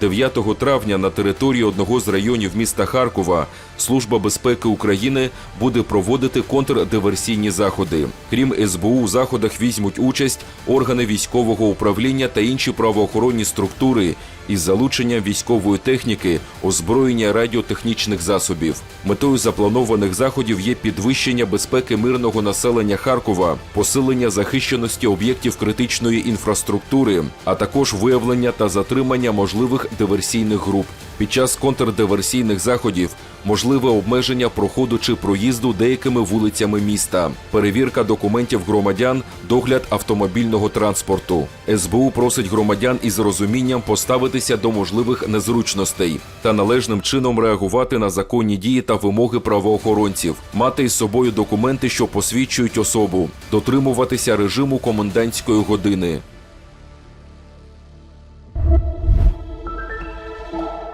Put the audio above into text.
9 травня на території одного з районів міста Харкова Служба безпеки України буде проводити контрдиверсійні заходи. Крім СБУ, у заходах візьмуть участь органи військового управління та інші правоохоронні структури із залученням військової техніки, озброєння радіотехнічних засобів. Метою запланованих заходів є підвищення безпеки мирного населення Харкова, посилення захищеності об'єктів критичної інфраструктури, а також виявлення та затримання можливих диверсійних груп. Під час контрдиверсійних заходів можливе обмеження проходу чи проїзду деякими вулицями міста, перевірка документів громадян, догляд автомобільного транспорту. СБУ просить громадян із розумінням поставитися до можливих незручностей та належним чином реагувати на законні дії та вимоги правоохоронців, мати із собою документи, що посвідчують особу, дотримуватися режиму комендантської години. thank you.